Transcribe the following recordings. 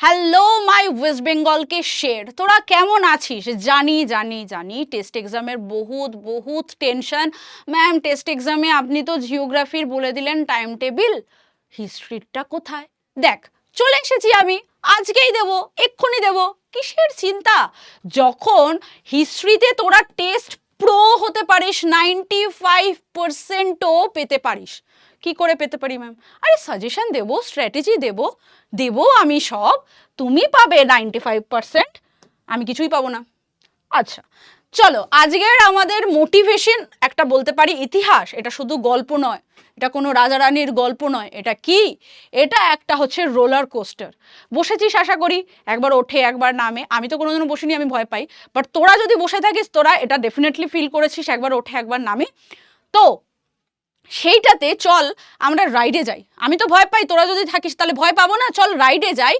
Hello my West বেঙ্গলকে শের তোরা কেমন আছিস? জানি জানি জানি টেস্ট এক্সামের বহুত বহুত টেনশন ম্যাম টেস্ট এক্সামে আপনি তো জিওগ্রাফির বলে দিলেন টাইম টেবিল হিস্ট্রিটা কোথায়? দেখ, চলে এসেছি আমি। আজকেই দেব, এক্ষুনি দেব। কিসের চিন্তা? যখন হিস্ট্রিতে তোরা টেস্ট প্রো হতে পারিস নাইনটি ফাইভ পার্সেন্টও পেতে পারিস। কি করে পেতে পারি ম্যাম আরে সাজেশন দেবো স্ট্র্যাটেজি দেবো। দেবো আমি সব। তুমি পাবে নাইনটি ফাইভ পার্সেন্ট আমি কিছুই পাবো না। আচ্ছা চলো, আজকের আমাদের মোটিভেশন একটা বলতে পারি, ইতিহাস। এটা শুধু গল্প নয়। এটা কোনো রাজা রানীর গল্প নয়। এটা কি? এটা একটা হচ্ছে রোলার কোস্টার বসেছিস, আশা করি? একবার ওঠে, একবার নামে। আমি তো কোনোদিনও বসিনি, আমি ভয় পাই। বাট তোরা যদি বসে থাকিস, তোরা এটা ডেফিনেটলি ফিল করেছিস, একবার ওঠে, একবার নামে। তো সেইটাতে চল, আমরা রাইডে যাই। আমি তো ভয় পাই, তোরা যদি থাকিস তাহলে ভয় পাবো না, চল রাইডে যাই।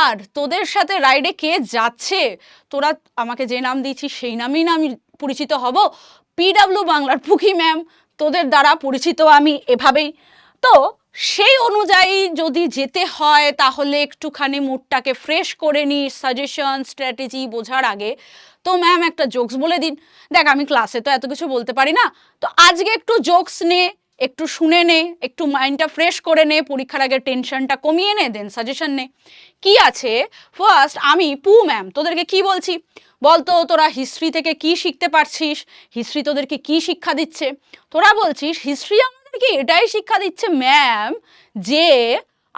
আর তোদের সাথে রাইডে কে যাচ্ছে? তোরা আমাকে যে নাম দিয়েছিস, সেই নামেই না আমি পরিচিত হব। পিডাব্লিউ বাংলার পুখি ম্যাম তোদের দ্বারা পরিচিত আমি এভাবেই। তো সেই অনুযায়ী যদি যেতে হয়, তাহলে একটুখানি মুডটাকে ফ্রেশ করে নিই সাজেশন স্ট্র্যাটেজি বোঝার আগে। তো ম্যাম একটা জোকস বলে দিন। দেখ, আমি ক্লাসে তো এত কিছু বলতে পারি না। তো আজকে একটু জোকস নে একটু শুনে নে, একটু মাইন্ডটা ফ্রেশ করে নে, পরীক্ষার আগে টেনশনটা কমিয়ে নে দেন সাজেশন নে। কি আছে? ফার্স্ট আমি, পু ম্যাম তোদেরকে কি বলছি? বলতো, তোরা হিস্ট্রি থেকে কি শিখতে পারছিস? হিস্ট্রি তোদেরকে কি শিক্ষা দিচ্ছে? তোরা বলছিস হিস্ট্রি আমাদেরকে এটাই শিক্ষা দিচ্ছে ম্যাম যে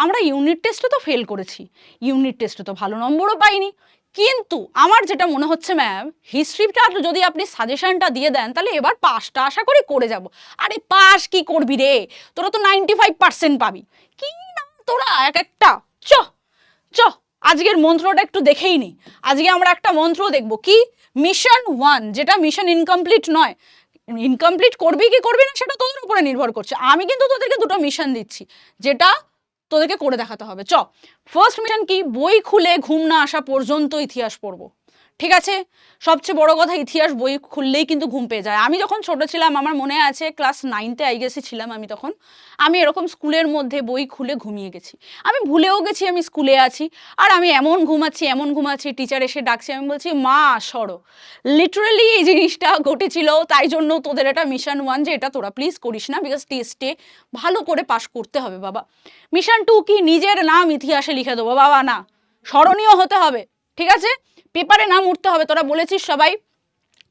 আমরা ইউনিট টেস্টে তো ফেল করেছি। ইউনিট টেস্টে তো ভালো নম্বরও পাইনি। কিন্তু আমার যেটা মনে হচ্ছে ম্যাম হিস্ট্রিটা যদি আপনি সাজেশনটা দিয়ে দেন, তাহলে এবার পাসটা আশা করি করে যাব। আরে পাস কি করবি রে? তোরা তো নাইনটি ফাইভ পার্সেন্ট পাবি। কি না তোরা এক একটা? চ চ, আজকের মন্ত্রটা একটু দেখেই নি। আজকে আমরা একটা মন্ত্র দেখব। কি? মিশন ওয়ান যেটা মিশন ইনকমপ্লিট নয়। ইনকমপ্লিট করবি কি করবি না, সেটা তোদের উপরে নির্ভর করছে। আমি কিন্তু তোদেরকে দুটো মিশন দিচ্ছি। যেটা তোদেরকে করে দেখাতে হবে। চ ফার্স্ট মিশন কি? বই খুলে ঘুম না আসা পর্যন্ত ইতিহাস পড়ব। ঠিক আছে? সবচেয়ে বড় কথা ইতিহাস বই খুললেই কিন্তু ঘুম পেয়ে যায়। আমি যখন ছোট ছিলাম, আমার মনে আছে ক্লাস নাইনতে আই গেছি ছিলাম আমি তখন। আমি এরকম স্কুলের মধ্যে বই খুলে ঘুমিয়ে গেছি। আমি ভুলেও গেছি আমি স্কুলে আছি। আর আমি এমন ঘুমাচ্ছি এমন ঘুমাচ্ছি টিচার এসে ডাকছে, আমি বলছি, মা, সরো। লিটারেলি এই জিনিসটা ঘটেছিল, তাই জন্য তোদের এটা মিশন ওয়ান যে এটা তোরা প্লিজ করিস না বিকজ টেস্টে ভালো করে পাশ করতে হবে, বাবা। মিশন টু কি? নিজের নাম ইতিহাসে লিখে দেবো, বাবা, না। স্মরণীয় হতে হবে, ঠিক আছে? পেপারে নাম উঠতে হবে, তোরা বলেছিস সবাই।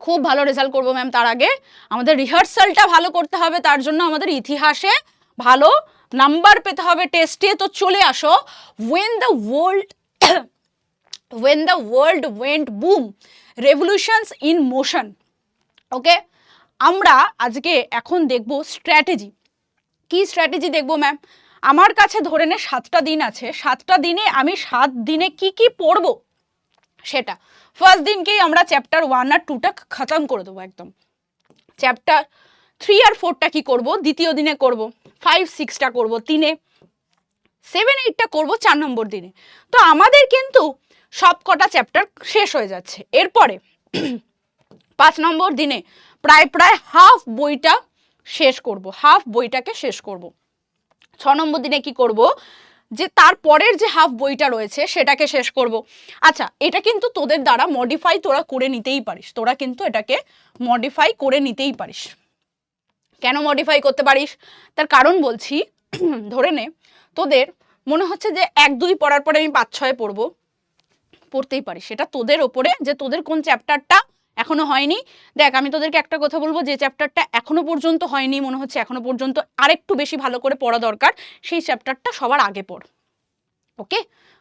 খুব ভালো রেজাল্ট করব ম্যাম তার আগে। আমাদের রিহার্সালটা ভালো করতে হবে, তার জন্য আমাদের ইতিহাসে ভালো নাম্বার পেতে হবে টেস্টে তো চলে আসো। When the world when the world went boom revolutions in motion okay আমরা আজকে এখন দেখব স্ট্র্যাটেজি কি স্ট্র্যাটেজি দেখব ম্যাম আমার কাছে ধরে নে সাতটা দিন আছে। সাতটা দিনে আমি সাত দিনে কি কি পড়ব? সেটা। ফার্স্ট দিনকেই আমরা চ্যাপ্টার ওয়ান আর টুটা খতম করে দেবো একদম। চ্যাপ্টার থ্রি আর ফোরটা কি করব? দ্বিতীয় দিনে করব। ফাইভ সিক্সটা করব তিনে। সেভেন এইটটা করব চার নম্বর দিনে। তো আমাদের কিন্তু সব কটা চ্যাপ্টার শেষ হয়ে যাচ্ছে। এরপরে পাঁচ নম্বর দিনে প্রায় প্রায় হাফ বইটা শেষ করব। হাফ বইটাকে শেষ করব। ছ নম্বর দিনে কি করব? যে তার পরের যে হাফ বইটা রয়েছে সেটাকে শেষ করব। আচ্ছা এটা কিন্তু তোদের দ্বারা মডিফাই তোরা করে নিতেই পারিস। তোরা কিন্তু এটাকে মডিফাই করে নিতেই পারিস। কেন মডিফাই করতে পারিস? তার কারণ বলছি, ধরে নে, তোদের মনে হচ্ছে যে এক দুই পড়ার পরে আমি পাঁচ ছয় পড়ব। পড়তেই পারিস। সেটা তোদের ওপরে যে তোদের কোন চ্যাপ্টারটা এখনও হয়নি। দেখ, আমি তোদেরকে একটা কথা বলব, যে চ্যাপ্টারটা এখনও পর্যন্ত হয়নি, মনে হচ্ছে এখনও পর্যন্ত আরেকটু বেশি ভালো করে পড়া দরকার, সেই চ্যাপ্টারটা সবার আগে পড়। ওকে?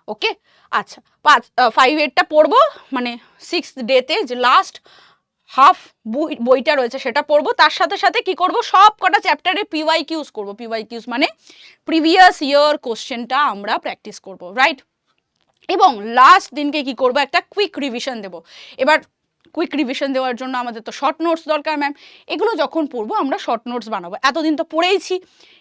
ওকে? আচ্ছা পাঁচ ফাইভ এইটটা পড়ব মানে সিক্স ডেতে যে লাস্ট হাফ বই, বইটা রয়েছে সেটা পড়ব। তার সাথে সাথে কি করব, সব কটা চ্যাপ্টারে পিওয়াই কিউজ করব। পিওয়াই কিউজ মানে প্রিভিয়াস ইয়ার কোশ্চেনটা আমরা প্র্যাকটিস করব রাইট এবং লাস্ট দিনকে কি করব, একটা কুইক রিভিশন দেব। এবার কুইক রিভিশন দেওয়ার জন্য আমাদের তো শর্ট নোটস দরকার ম্যাম এগুলো যখন পড়ব, আমরা শর্ট নোটস বানাবো। এতদিন তো পড়েইছি।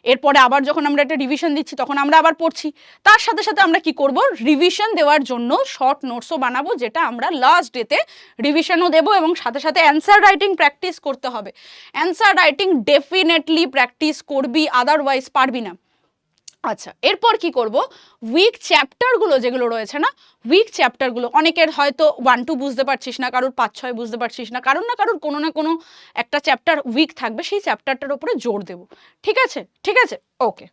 এরপরে আবার যখন আমরা একটা রিভিশন দিচ্ছি, তখন আমরা আবার পড়ছি। তার সাথে সাথে আমরা কি করব? রিভিশন দেওয়ার জন্য শর্ট নোটসও বানাবো, যেটা আমরা লাস্ট ডেতে রিভিশনও দেবো এবং সাথে সাথে অ্যান্সার রাইটিং প্র্যাকটিস করতে হবে। অ্যান্সার রাইটিং ডেফিনেটলি প্র্যাকটিস করবি আদারওয়াইজ পারবি না। আচ্ছা এরপর কি করব? উইক চ্যাপ্টারগুলো যেগুলো রয়েছে না উইক চ্যাপ্টারগুলো অনেকের হয়তো ওয়ান টু বুঝতে পারছিস না, কারোর পাঁচ, ছয় বুঝতে পারছিস না, কারোর না কারোর কোনো না কোনো একটা চ্যাপ্টার উইক থাকবে, সেই চ্যাপ্টারটার উপরে জোর দেব। ঠিক আছে? ঠিক আছে? ওকে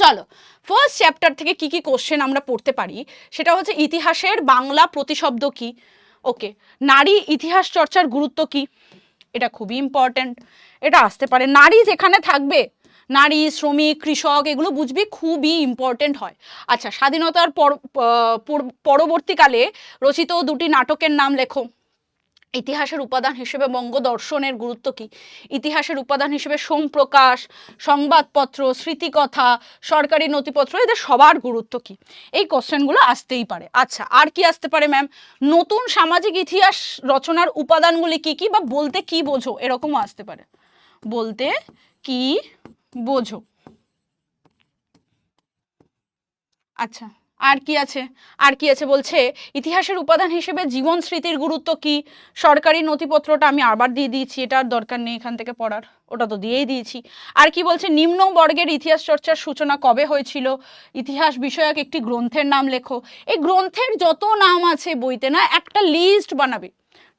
চলো ফার্স্ট চ্যাপ্টার থেকে কি কি কোশ্চেন আমরা পড়তে পারি, সেটা হচ্ছে ইতিহাসের বাংলা প্রতিশব্দ কি? ওকে নারী ইতিহাস চর্চার গুরুত্ব কি? এটা খুবই ইম্পর্ট্যান্ট এটা আসতে পারে। নারী যেখানে থাকবে নারী, শ্রমিক, কৃষক এগুলো বুঝবি খুবই ইম্পর্ট্যান্ট হয়। আচ্ছা স্বাধীনতার পর পরবর্তীকালে রচিত দুটি নাটকের নাম লেখো। ইতিহাসের উপাদান হিসেবে বঙ্গদর্শনের গুরুত্ব কি? ইতিহাসের উপাদান হিসেবে সোমপ্রকাশ, সংবাদপত্র, স্মৃতিকথা, সরকারি নথিপত্র, এদের সবার গুরুত্ব কি? এই কোশ্চেনগুলো আসতেই পারে। আচ্ছা আর কি আসতে পারে ম্যাম নতুন সামাজিক ইতিহাস রচনার উপাদানগুলি কি কি বা বলতে কি বোঝো? এরকমও আসতে পারে। বলতে কি বোঝো। আচ্ছা আর কি আছে? আর কি আছে বলছে, ইতিহাসের উপাদান হিসেবে জীবন স্মৃতির গুরুত্ব কি? সরকারি নথিপত্রটা আমি আবার দিয়ে দিয়েছি, এটা আর দরকার নেই এখান থেকে পড়ার, ওটা তো দিয়েই দিয়েছি। আর কি বলছে, নিম্ন বর্গের ইতিহাস চর্চার সূচনা কবে হয়েছিল? ইতিহাস বিষয়ক একটি গ্রন্থের নাম লেখো। এই গ্রন্থের যত নাম আছে বইতে না, একটা লিস্ট বানাবে।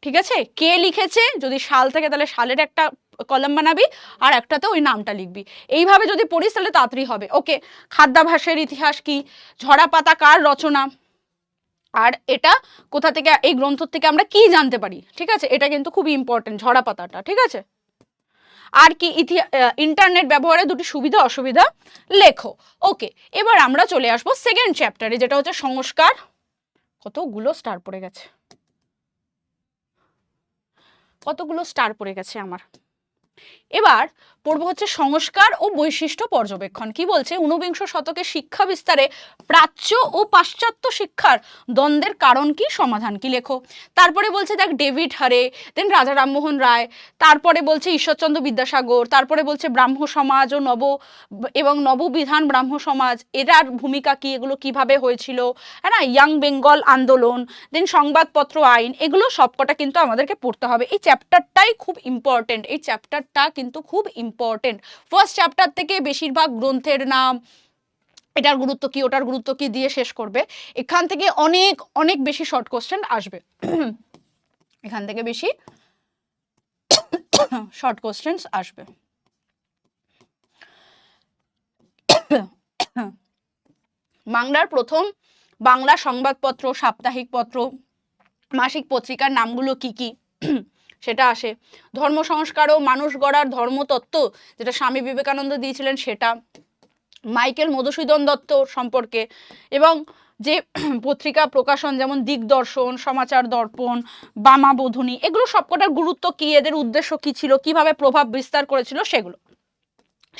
ঠিক আছে? কে লিখেছে? যদি সাল থাকে তাহলে সালের একটা কলম বানাবি আর একটাতে ওই নামটা লিখবি। এইভাবে যদি পড়িস তাহলে তাড়াতাড়ি হবে। ওকে, খাদ্যাভাসের ইতিহাস কি? ঝরা পাতা কার রচনা? আর এটা কোথা থেকে, এই গ্রন্থ থেকে আমরা কি জানতে পারি? ঠিক আছে? এটা কিন্তু খুবই ইম্পর্টেন্ট ঝরা পাতাটা, ঠিক আছে? আর কি ইতিহাস ইন্টারনেট ব্যবহারে দুটি সুবিধা, অসুবিধা? লেখো। ওকে, এবার আমরা চলে আসব সেকেন্ড চ্যাপ্টারে যেটা হচ্ছে সংস্কার। কতগুলো স্টার পড়ে গেছে? কতগুলো স্টার পড়ে গেছে আমার? এবার পড়ব হচ্ছে সংস্কার ও বৈশিষ্ট্য পর্যবেক্ষণ। কি বলছে? ঊনবিংশ শতকে শিক্ষা বিস্তারে প্রাচ্য ও পাশ্চাত্য শিক্ষার দ্বন্দ্বের কারণ কি, সমাধান কি লেখো? তারপরে বলছে দেখ ডেভিড হারে দেন রাজা রামমোহন রায়, তারপরে বলছে ঈশ্বরচন্দ্র বিদ্যাসাগর, তারপরে বলছে ব্রাহ্ম সমাজ ও নব, এবং নববিধান ব্রাহ্ম সমাজ, এরার ভূমিকা কি, এগুলো কীভাবে হয়েছিল? হ্যাঁ না? ইয়াং বেঙ্গল আন্দোলন দেন সংবাদপত্র আইন, এগুলো সবকটা কিন্তু আমাদেরকে পড়তে হবে। এই চ্যাপ্টারটাই খুব ইম্পর্টেন্ট এই চ্যাপ্টারটা কিন্তু খুব ইম্পর্টেন্ট ফার্স্ট চ্যাপ্টার থেকে বেশিরভাগ গ্রন্থের নাম, এটার গুরুত্ব কি, ওটার গুরুত্ব কি দিয়ে শেষ করবে। এখান থেকে অনেক অনেক বেশি শর্ট কোশ্চেন আসবে। এখান থেকে বেশি শর্ট কোশ্চেন্স আসবে। বাংলার প্রথম বাংলা সংবাদপত্র, সাপ্তাহিক পত্র, মাসিক পত্রিকার নামগুলো কি কি? সেটা আসে। ধর্ম সংস্কার ও মানুষ গড়ার ধর্মতত্ত্ব যেটা স্বামী বিবেকানন্দ দিয়েছিলেন সেটা। মাইকেল মধুসূদন দত্ত সম্পর্কে এবং যে পত্রিকা প্রকাশন যেমন দিকদর্শন সমাচার দর্পণ বামা বোধনী এগুলো সবকটার গুরুত্ব কী, এদের উদ্দেশ্য কী ছিল, কীভাবে প্রভাব বিস্তার করেছিল সেগুলো।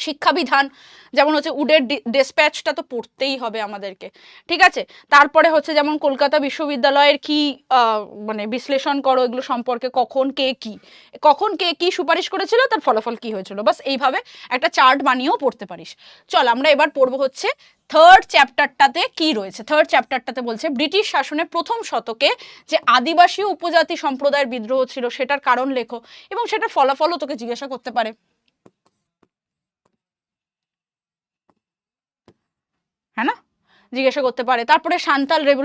শিক্ষাবিধান, যেমন হচ্ছে উডের ডেসপ্যাচটা তো পড়তেই হবে আমাদেরকে, ঠিক আছে? তারপরে হচ্ছে যেমন কলকাতা বিশ্ববিদ্যালয়ের কি মানে বিশ্লেষণ করো এগুলো সম্পর্কে কখন কে কি, কখন কে কি সুপারিশ করেছিল, তার ফলাফল কি হয়েছিল, বাস এইভাবে একটা চার্ট বানিয়েও পড়তে পারিস। চল আমরা এবার পড়ব হচ্ছে থার্ড চ্যাপ্টারটাতে কি রয়েছে? থার্ড চ্যাপ্টারটাতে বলছে, ব্রিটিশ শাসনের প্রথম শতকে যে আদিবাসী উপজাতি সম্প্রদায়ের বিদ্রোহ ছিল, সেটার কারণ লেখো এবং সেটার ফলাফলও তোকে জিজ্ঞাসা করতে পারে। হ্যাঁ না জিজ্ঞাসা করতে পারে। তারপরে সান্তাল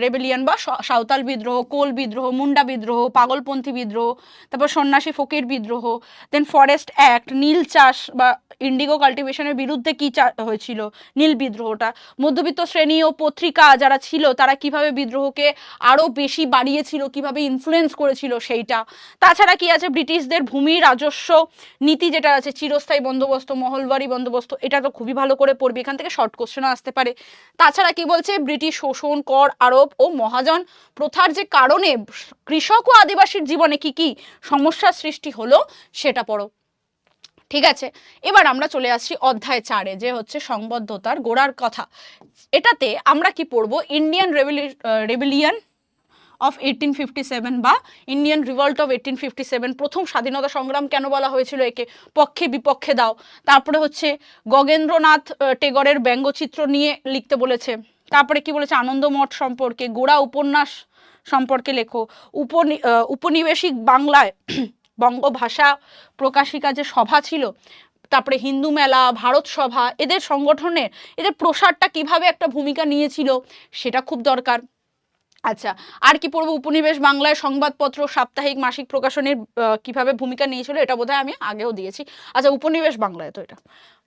রেবেলিয়ান বা সাঁওতাল বিদ্রোহ, কোল বিদ্রোহ, মুন্ডা বিদ্রোহ, পাগলপন্থী বিদ্রোহ, তারপর সন্ন্যাসী ফকির বিদ্রোহ দেন ফরেস্ট অ্যাক্ট নীল চাষ বা ইন্ডিগো কাল্টিভেশনের বিরুদ্ধে কী চা- হয়েছিল নীল বিদ্রোহটা? মধ্যবিত্ত শ্রেণি ও পত্রিকা যারা ছিল, তারা কীভাবে বিদ্রোহকে আরও বেশি বাড়িয়েছিল, কীভাবে ইনফ্লুয়েন্স করেছিল সেইটা? তাছাড়া কি আছে? ব্রিটিশদের ভূমি রাজস্ব নীতি যেটা আছে, চিরস্থায়ী বন্দোবস্ত, মহলবাড়ি বন্দোবস্ত, এটা তো খুবই ভালো করে পড়বি। এখান থেকে শর্ট কোশ্চেনও আসতে পারে। তাছাড়া কি বলছে? ব্রিটিশ শোষণ, কর আরোপ ও মহাজন প্রথার যে কারণে কৃষক ও আদিবাসীর জীবনে কি কি সমস্যার সৃষ্টি হলো সেটা পড়ো। ঠিক আছে, এবার আমরা চলে আসছি অধ্যায় চারে, যে হচ্ছে সংবদ্ধতার গোড়ার কথা। এটাতে আমরা কি পড়ব? Indian রেভিলি rebellion of eighteen fifty seven বা Indian revolt of eighteen fifty seven প্রথম স্বাধীনতা সংগ্রাম কেন বলা হয়েছিল একে? পক্ষে বিপক্ষে দাও। তারপরে হচ্ছে গগেন্দ্রনাথ টেগরের ব্যঙ্গচিত্র নিয়ে লিখতে বলেছে। তারপরে কি বলেছে? আনন্দমঠ সম্পর্কে, গোড়া উপন্যাস সম্পর্কে লেখো। উপনি উপনিবেশিক বাংলায় বঙ্গভাষা প্রকাশিকা যে সভা ছিল, তারপরে হিন্দু মেলা, ভারত সভা, এদের সংগঠনের এদের প্রসারটা কীভাবে একটা ভূমিকা নিয়েছিল, সেটা খুব দরকার। আচ্ছা আর কি পড়ব? উপনিবেশ বাংলায় সংবাদপত্র, সাপ্তাহিক মাসিক প্রকাশনের কীভাবে ভূমিকা নিয়েছিল এটা বোধহয় আমি আগেও দিয়েছি। আচ্ছা উপনিবেশ বাংলায় তো এটা।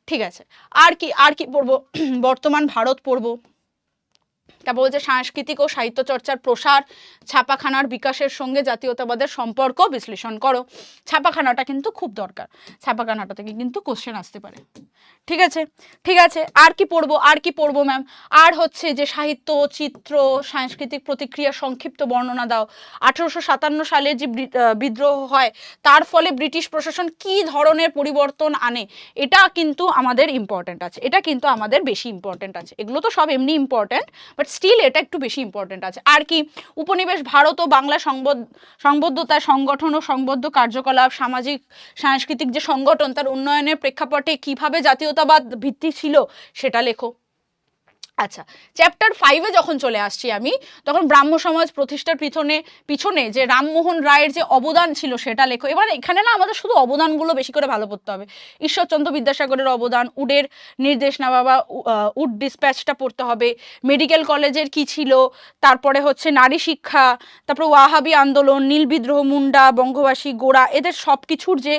ঠিক আছে। আর কি আর কি পড়ব? বর্তমান ভারত পড়ব। তারপর বলছে সাংস্কৃতিক ও সাহিত্য চর্চার প্রসার, ছাপাখানার বিকাশের সঙ্গে জাতীয়তাবাদের সম্পর্ক বিশ্লেষণ করো। ছাপাখানাটা কিন্তু খুব দরকার। ছাপাখানাটা থেকে কিন্তু কোশ্চেন আসতে পারে। ঠিক আছে? ঠিক আছে, আর কি পড়ব, আর কি পড়ব ম্যাম আর হচ্ছে যে সাহিত্য, চিত্র, সাংস্কৃতিক প্রতিক্রিয়া সংক্ষিপ্ত বর্ণনা দাও। আঠেরোশো সাতান্ন সালে যে বিদ্রোহ হয়, তার ফলে ব্রিটিশ প্রশাসন কি ধরনের পরিবর্তন আনে, এটা কিন্তু আমাদের ইম্পর্ট্যান্ট আছে। এটা কিন্তু আমাদের বেশি ইম্পর্ট্যান্ট আছে। এগুলো তো সব এমনি ইম্পর্ট্যান্ট বাট স্টিল এটা একটু বেশি ইম্পর্টেন্ট আছে। আর কি, উপনিবেশ, ভারত ও বাংলা সংবদ্ধ সংবদ্ধতা, সংগঠন ও সংবদ্ধ কার্যকলাপ, সামাজিক, সাংস্কৃতিক যে সংগঠন, তার উন্নয়নের প্রেক্ষাপটে কীভাবে জাতীয়তাবাদ ভিত্তি ছিল, সেটা লেখো। আচ্ছা চ্যাপ্টার ফাইভে যখন চলে আসছি আমি তখন ব্রাহ্ম সমাজ প্রতিষ্ঠার পিছনে পিছনে যে রামমোহন রায়ের যে অবদান ছিল সেটা লেখো। এবার এখানে না আমাদের শুধু অবদানগুলো বেশি করে ভালো পড়তে হবে। ঈশ্বরচন্দ্র বিদ্যাসাগরের অবদান উডের নির্দেশ নেওয়া বা উ- আহ, উড ডিসপ্যাচটা পড়তে হবে। মেডিকেল কলেজের কি ছিল? তারপরে হচ্ছে নারী শিক্ষা তারপর ওয়াহাবি আন্দোলন নীল বিদ্রোহ মুন্ডা বঙ্গবাসী গোড়া এদের সব কিছুর যে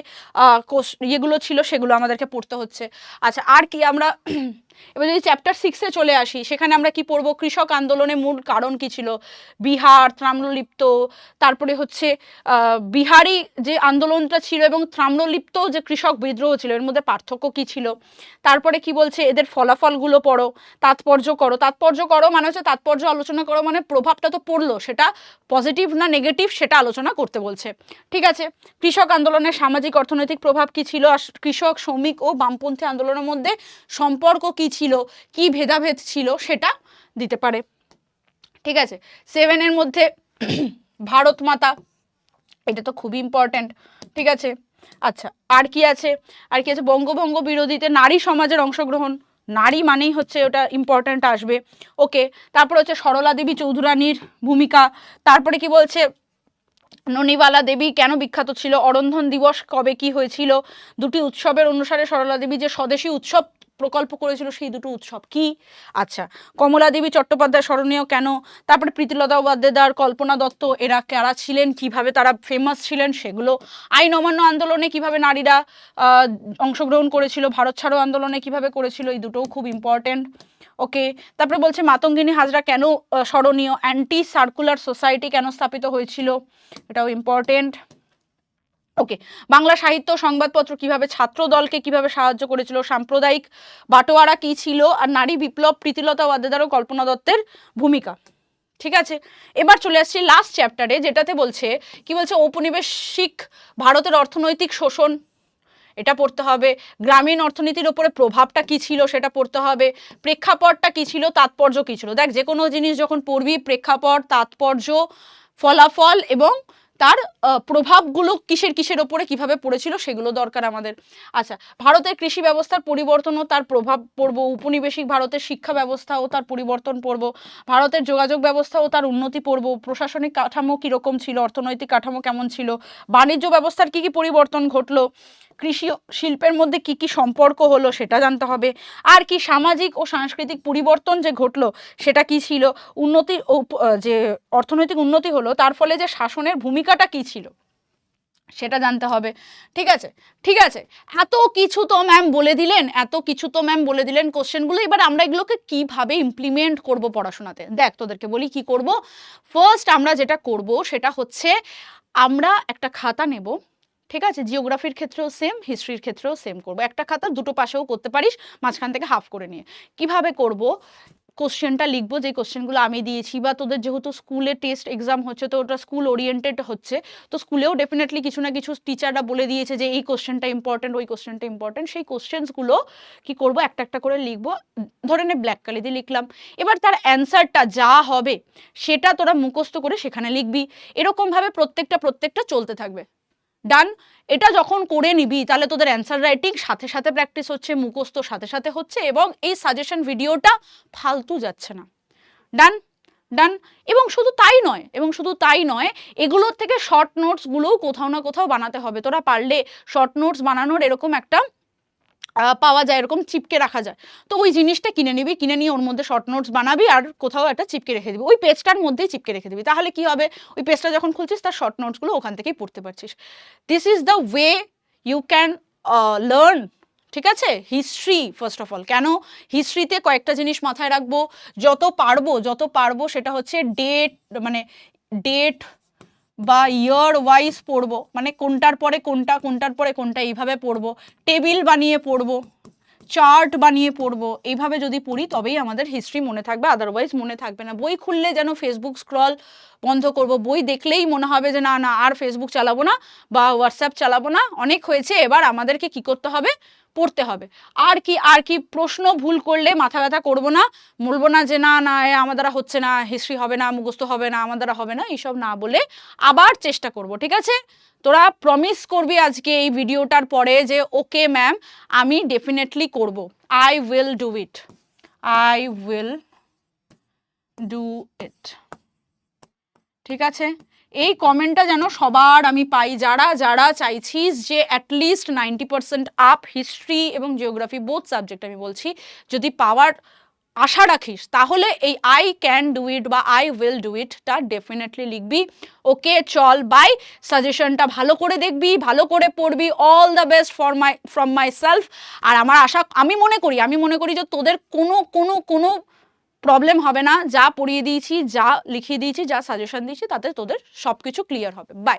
ইয়েগুলো ছিল সেগুলো আমাদেরকে পড়তে হচ্ছে। আচ্ছা আর কি আমরা এবার যদি চ্যাপ্টার সিক্সে চলে আসি, সেখানে আমরা কি পড়ব? কৃষক আন্দোলনের মূল কারণ কি ছিল? বিহার ত্রাম্রলিপ্ত তারপরে হচ্ছে বিহারি যে আন্দোলনটা ছিল এবং ত্রাম্রলিপ্ত যে কৃষক বিদ্রোহ ছিল, এর মধ্যে পার্থক্য কি ছিল? তারপরে কি বলছে? এদের ফলাফলগুলো পড়ো, তাৎপর্য করো। তাৎপর্য করো মানে হচ্ছে তাৎপর্য আলোচনা করো মানে প্রভাবটা তো পড়ল, সেটা পজিটিভ না নেগেটিভ সেটা আলোচনা করতে বলছে। ঠিক আছে? কৃষক আন্দোলনের সামাজিক, অর্থনৈতিক প্রভাব কি ছিল? আর কৃষক, শ্রমিক ও বামপন্থী আন্দোলনের মধ্যে সম্পর্ক কি ছিল, কি ভেদাভেদ ছিল সেটা দিতে পারে। ঠিক আছে? সেভেনের মধ্যে ভারত মাতা, এটা তো খুবই ইম্পর্ট্যান্ট ঠিক আছে? আচ্ছা আর কি আছে? আর কি আছে? বঙ্গভঙ্গ বিরোধীতে নারী সমাজের অংশগ্রহণ। নারী মানেই হচ্ছে ওটা ইম্পর্ট্যান্ট আসবে। ওকে তারপর হচ্ছে সরলা দেবী চৌধুরানীর ভূমিকা। তারপরে কি বলছে? ননিবালা দেবী কেন বিখ্যাত ছিল? অরন্ধন দিবস কবে কি হয়েছিল? দুটি উৎসবের অনুসারে সরলা দেবী যে স্বদেশী উৎসব প্রকল্প করেছিল সেই দুটো উৎসব কি? আচ্ছা কমলা দেবী চট্টোপাধ্যায় স্মরণীয় কেন? তারপরে প্রীতিলতা ওয়াদ্দেদার কল্পনা দত্ত, এরা কারা ছিলেন? কীভাবে তারা ফেমাস ছিলেন? সেগুলো আইন অমান্য আন্দোলনে কীভাবে নারীরা অংশগ্রহণ করেছিল? ভারত ছাড়ো আন্দোলনে কীভাবে করেছিল? এই দুটোও খুব ইম্পর্টেন্ট ওকে তারপরে বলছে, মাতঙ্গিনী হাজরা কেন স্মরণীয়? অ্যান্টি সার্কুলার সোসাইটি কেন স্থাপিত হয়েছিল? এটাও ইম্পর্টেন্ট ওকে বাংলা সাহিত্য সংবাদপত্র কীভাবে ছাত্র দলকে কীভাবে সাহায্য করেছিল, সাম্প্রদায়িক বাটোয়ারা কি ছিল, আর নারী বিপ্লব, প্রীতিলতা ওয়াদ্দেদার ও কল্পনা দত্তের ভূমিকা? ঠিক আছে, এবার চলে আসছি লাস্ট চ্যাপ্টারে যেটাতে বলছে, কি বলছে, ঔপনিবেশিক ভারতের অর্থনৈতিক শোষণ, এটা পড়তে হবে। গ্রামীণ অর্থনীতির ওপরে প্রভাবটা কি ছিল, সেটা পড়তে হবে। প্রেক্ষাপটটা কি ছিল, তাৎপর্য কি ছিল? দেখ যে কোনো জিনিস যখন পড়বি, প্রেক্ষাপট, তাৎপর্য, ফলাফল এবং তার প্রভাবগুলো কিসের কিসের ওপরে কীভাবে পড়েছিল সেগুলো দরকার আমাদের। আচ্ছা ভারতের কৃষি ব্যবস্থার পরিবর্তন ও তার প্রভাব পড়ব উপনিবেশিক ভারতের শিক্ষা ব্যবস্থা ও তার পরিবর্তন পড়ব, ভারতের যোগাযোগ ব্যবস্থা ও তার উন্নতি পড়ব, প্রশাসনিক কাঠামো কীরকম ছিল, অর্থনৈতিক কাঠামো কেমন ছিল, বাণিজ্য ব্যবস্থার কি কি পরিবর্তন ঘটলো, কৃষি শিল্পের মধ্যে কি কি সম্পর্ক হলো সেটা জানতে হবে, আর কি সামাজিক ও সাংস্কৃতিক পরিবর্তন যে ঘটলো সেটা কি ছিল উন্নতি যে অর্থনৈতিক উন্নতি হলো, তার ফলে যে শাসনের ভূমিকাটা কি ছিল? সেটা জানতে হবে। ঠিক আছে? ঠিক আছে? এত কিছু তো ম্যাম বলে দিলেন, এত কিছু তো ম্যাম বলে দিলেন কোশ্চেনগুলো এবার আমরা এগুলোকে কীভাবে ইমপ্লিমেন্ট করব পড়াশোনাতে? দেখ, তোদেরকে বলি কি করব? ফার্স্ট আমরা যেটা করব সেটা হচ্ছে আমরা একটা খাতা নেব। ঠিক আছে? জিওগ্রাফির ক্ষেত্রেও সেম হিস্ট্রির ক্ষেত্রেও সেম করব। একটা খাতা দুটো পাশেও করতে পারিস, মাঝখান থেকে হাফ করে নিয়ে। কীভাবে করব? কোশ্চেনটা লিখব, যে কোশ্চেনগুলো আমি দিয়েছি বা তোদের যেহেতু স্কুলে টেস্ট এক্সাম হচ্ছে, তো ওটা স্কুল ওরিয়েন্টেড হচ্ছে, তো স্কুলেও ডেফিনেটলি কিছু না কিছু টিচাররা বলে দিয়েছে যে এই কোশ্চেনটা ইম্পর্টেন্ট ওই কোশ্চেনটা ইম্পর্টেন্ট সেই কোশ্চেনসগুলো কি করব, একটা একটা করে লিখব, ধরে নে ব্ল্যাক কালি দিয়ে লিখলাম। এবার তার অ্যান্সারটা যা হবে, সেটা তোরা মুখস্থ করে সেখানে লিখবি। এরকমভাবে প্রত্যেকটা প্রত্যেকটা চলতে থাকবে। ডান এটা যখন করে নিবি, তাহলে তোদের অ্যান্সার রাইটিং সাথে সাথে প্র্যাকটিস হচ্ছে মুখস্ত সাথে সাথে হচ্ছে এবং এই সাজেশন ভিডিওটা ফালতু যাচ্ছে না। ডান ডান এবং শুধু তাই নয়, এবং শুধু তাই নয়, এগুলোর থেকে শর্ট নোটসগুলোও কোথাও না কোথাও বানাতে হবে। তোরা পারলে শর্ট নোটস বানানোর এরকম একটা পাওয়া যায়, এরকম চিপকে রাখা যায়। তো ওই জিনিসটা কিনে নিবি, কিনে নিয়ে ওর মধ্যে শর্ট নোটস বানাবি আর কোথাও একটা চিপকে রেখে দিবি। ওই পেজটার মধ্যেই চিপকে রেখে দিবি। তাহলে কি হবে? ওই পেজটা যখন খুলছিস, তার শর্ট নোটসগুলো ওখান থেকেই পড়তে পারছিস। This is the way you can learn ঠিক আছে? হিস্ট্রি ফার্স্ট অফ অল কেন? হিস্ট্রিতে কয়েকটা জিনিস মাথায় রাখব। যত পারব যত পারব, সেটা হচ্ছে ডেট মানে ডেট বা ইয়ার ওয়াইজ পড়ব মানে কোনটার পরে কোনটা, কোনটার পরে কোনটা, এইভাবে পড়ব টেবিল বানিয়ে পড়ব চার্ট বানিয়ে পড়ব, এইভাবে যদি পড়ি তবেই আমাদের হিস্ট্রি মনে থাকবে আদারওয়াইজ মনে থাকবে না। বই খুললে যেন ফেসবুক স্ক্রল বন্ধ করব, বই দেখলেই মনে হবে যে না না, আর ফেসবুক চালাবো না বা হোয়াটসঅ্যাপ চালাবো না। অনেক হয়েছে, এবার আমাদেরকে কি করতে হবে? পড়তে হবে। আর কি আর কি প্রশ্ন ভুল করলে মাথা ব্যথা করব না, বলব না যে না না আমার দ্বারা হচ্ছে না, হিস্ট্রি হবে না, মুখস্থ হবে না, আমার দ্বারা হবে না, এইসব না বলে আবার চেষ্টা করব, ঠিক আছে? তোরা প্রমিস করবি আজকে এই ভিডিওটার পরে যে ওকে ম্যাম আমি ডেফিনেটলি করব। I will do it I will do it ঠিক আছে? এই কমেন্টটা যেন সবার আমি পাই, যারা যারা চাইছিস যে at least ninety percent up history এবং জিওগ্রাফি বোথ সাবজেক্ট আমি বলছি, যদি পাওয়ার আশা রাখিস, তাহলে এই আই ক্যান ডু ইট বা আই উইল ডু ইটটা ডেফিনেটলি লিখবি। ওকে চল বাই সাজেশনটা ভালো করে দেখবি, ভালো করে পড়বি। All the best for my from myself আর আমার আশা, আমি মনে করি, আমি মনে করি যে তোদের কোনো কোনো কোনো প্রবলেম হবে না। যা পড়িয়ে দিয়েছি, যা লিখিয়ে দিয়েছি, যা সাজেশন দিয়েছি, তাতে তোদের সব কিছু ক্লিয়ার হবে। বাই